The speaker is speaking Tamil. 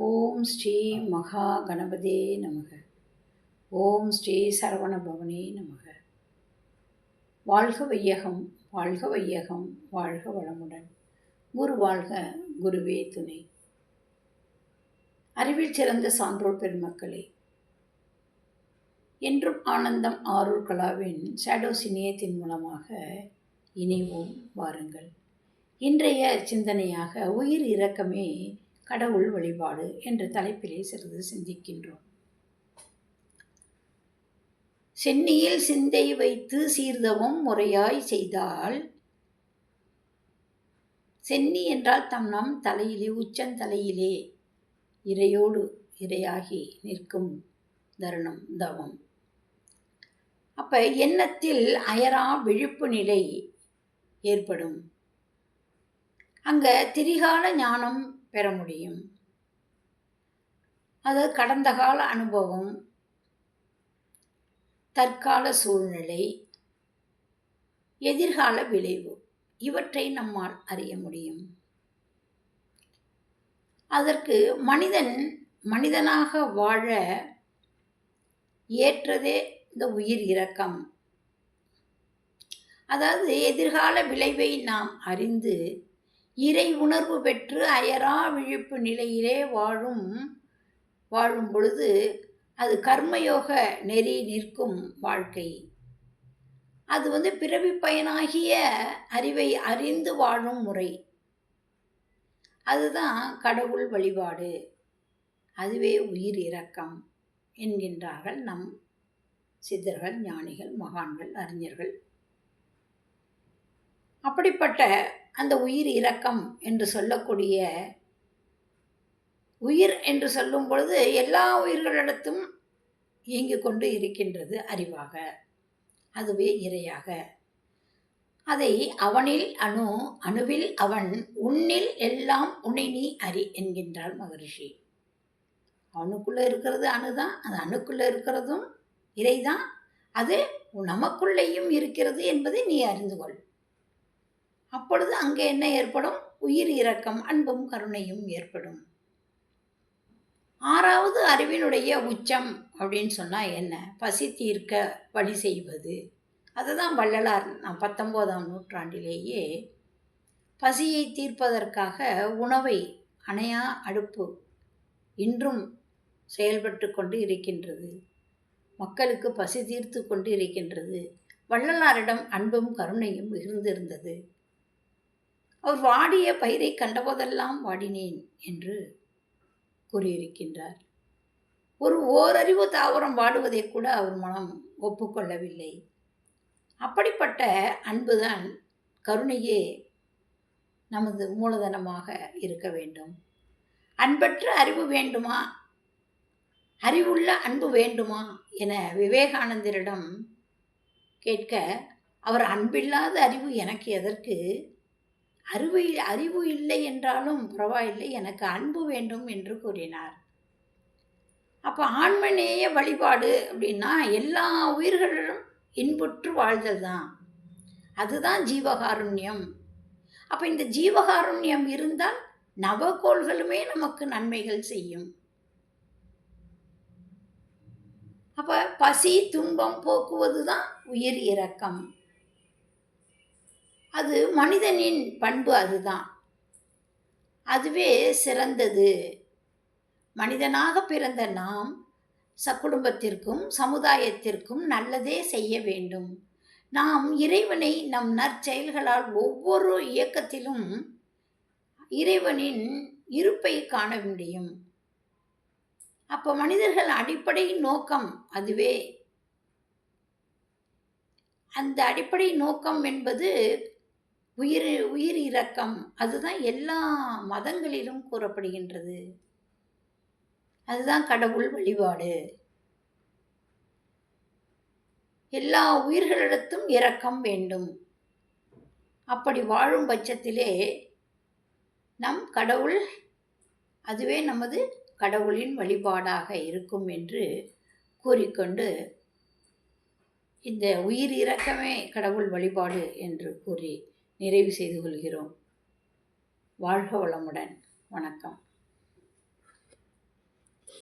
ஓம் ஸ்ரீ மகா கணபதே நமக. ஓம் ஸ்ரீ சரவண பவனே நமக. வாழ்க வையகம் வாழ்க வையகம் வாழ்க வளமுடன். குரு வாழ்க குருவே துணை. அறிவில் சிறந்த சான்றோர் பெருமக்களே. என்றும் ஆனந்தம் ஆரூர் கலாவின் ஷேடோ சினியத்தின் மூலமாக இணைவோம் வாருங்கள். இன்றைய சிந்தனையாக உயிர் இரக்கமே கடவுள் வழிபாடு என்ற தலைப்பிலே சிறிது சிந்திக்கின்றோம். சென்னியில் சிந்தை வைத்து சீர்தவம் முறையாய் செய்தால் சென்னி என்றால் தம் நம் தலையிலே உச்சந்தலையிலே இறையோடு இரையாகி நிற்கும் தருணம் தவம். அப்போ எண்ணத்தில் அயரா விழிப்பு நிலை ஏற்படும். அங்கே திரிகால ஞானம் பெற முடியும். அது கடந்த கால அனுபவம் தற்கால சூழ்நிலை எதிர்கால விளைவு இவற்றை நம்மால் அறிய முடியும். அதற்கு மனிதன் மனிதனாக வாழ ஏற்றதே இந்த உயிர் இரக்கம். அதாவது எதிர்கால விளைவை நாம் அறிந்து இறை உணர்வு பெற்று அயரா விழிப்பு நிலையிலே வாழும் வாழும் பொழுது அது கர்மயோக நெறி நிற்கும் வாழ்க்கை. அது வந்து பிறவி பயனாகிய அறிவை அறிந்து வாழும் முறை. அதுதான் கடவுள் வழிபாடு. அதுவே உயிர் இரக்கம் என்கின்றார்கள் நம் சித்தர்கள் ஞானிகள் மகான்கள் அறிஞர்கள். அப்படிப்பட்ட அந்த உயிர் இரக்கம் என்று சொல்லக்கூடிய உயிர் என்று சொல்லும் பொழுது எல்லா உயிர்களிடத்தும் இயங்கி கொண்டு இருக்கின்றது அறிவாக. அதுவே இரையாக. அதை அவனில் அணு அணுவில் அவன் உன்னில் எல்லாம் உன்னை நீ அறி என்கின்றாள் மகரிஷி. அவனுக்குள்ளே இருக்கிறது அணுதான் அது அணுக்குள்ளே இருக்கிறதும் இறைதான் அது நமக்குள்ளேயும் இருக்கிறது என்பதை நீ அறிந்து கொள். அப்பொழுது அங்கே என்ன ஏற்படும்? உயிர் இரக்கம் அன்பும் கருணையும் ஏற்படும். ஆறாவது அறிவினுடைய உச்சம் அப்படின்னு சொன்னால் என்ன? பசி தீர்க்க வழி செய்வது. அதுதான் வள்ளலார் நான் பத்தொம்போதாம் நூற்றாண்டிலேயே பசியை தீர்ப்பதற்காக உணவை அணையா அடுப்பு இன்றும் செயல்பட்டு கொண்டு இருக்கின்றது. மக்களுக்கு பசி தீர்த்து கொண்டு இருக்கின்றது. வள்ளலாரிடம் அன்பும் கருணையும் இருந்திருந்தது. அவர் வாடிய பயிரை கண்டபோதெல்லாம் வாடினேன் என்று கூறியிருக்கின்றார். ஒரு ஓரறிவு தாவரம் வாடுவதை கூட அவர் மனம் ஒப்புக்கொள்ளவில்லை. அப்படிப்பட்ட அன்புதான் கருணையே நமது மூலதனமாக இருக்க வேண்டும். அன்பற்ற அறிவு வேண்டுமா? அறிவுள்ள அன்பு வேண்டுமா? என விவேகானந்தரிடம் கேட்க அவர் அன்பில்லாத அறிவு எனக்கு எதற்கு? அறிவு அறிவு இல்லை என்றாலும் பரவாயில்லை எனக்கு அன்பு வேண்டும் என்று கூறினார். அப்போ ஆண்மநேய வழிபாடு அப்படின்னா எல்லா உயிர்களிலும் இன்புற்று வாழ்தல் தான். அதுதான் ஜீவகாருண்யம். அப்போ இந்த ஜீவகாருண்யம் இருந்தால் நவகோள்களுமே நமக்கு நன்மைகள் செய்யும். அப்போ பசி துன்பம் போக்குவது தான் உயிர் இரக்கம். அது மனிதனின் பண்பு அதுதான். அதுவே சிறந்தது. மனிதனாக பிறந்த நாம் சக்குடும்பத்திற்கும் சமுதாயத்திற்கும் நல்லதே செய்ய வேண்டும். நாம் இறைவனை நம் நற்செயல்களால் ஒவ்வொரு இயக்கத்திலும் இறைவனின் இருப்பை காண முடியும். அப்போ மனிதர்கள் அடிப்படை நோக்கம் அதுவே. அந்த அடிப்படை நோக்கம் என்பது உயிர் உயிர் இரக்கம் அதுதான் எல்லா மதங்களிலும் கூறப்படுகின்றது. அதுதான் கடவுள் வழிபாடு. எல்லா உயிர்களிடத்தும் இரக்கம் வேண்டும். அப்படி வாழும் பட்சத்திலே நம் கடவுள் அதுவே நமது கடவுளின் வழிபாடாக இருக்கும் என்று கூறிக்கொண்டு இந்த உயிர் இரக்கமே கடவுள் வழிபாடு என்று கூறி நிறைவு செய்து கொள்கிறோம். வாழ்க வளமுடன். வணக்கம்.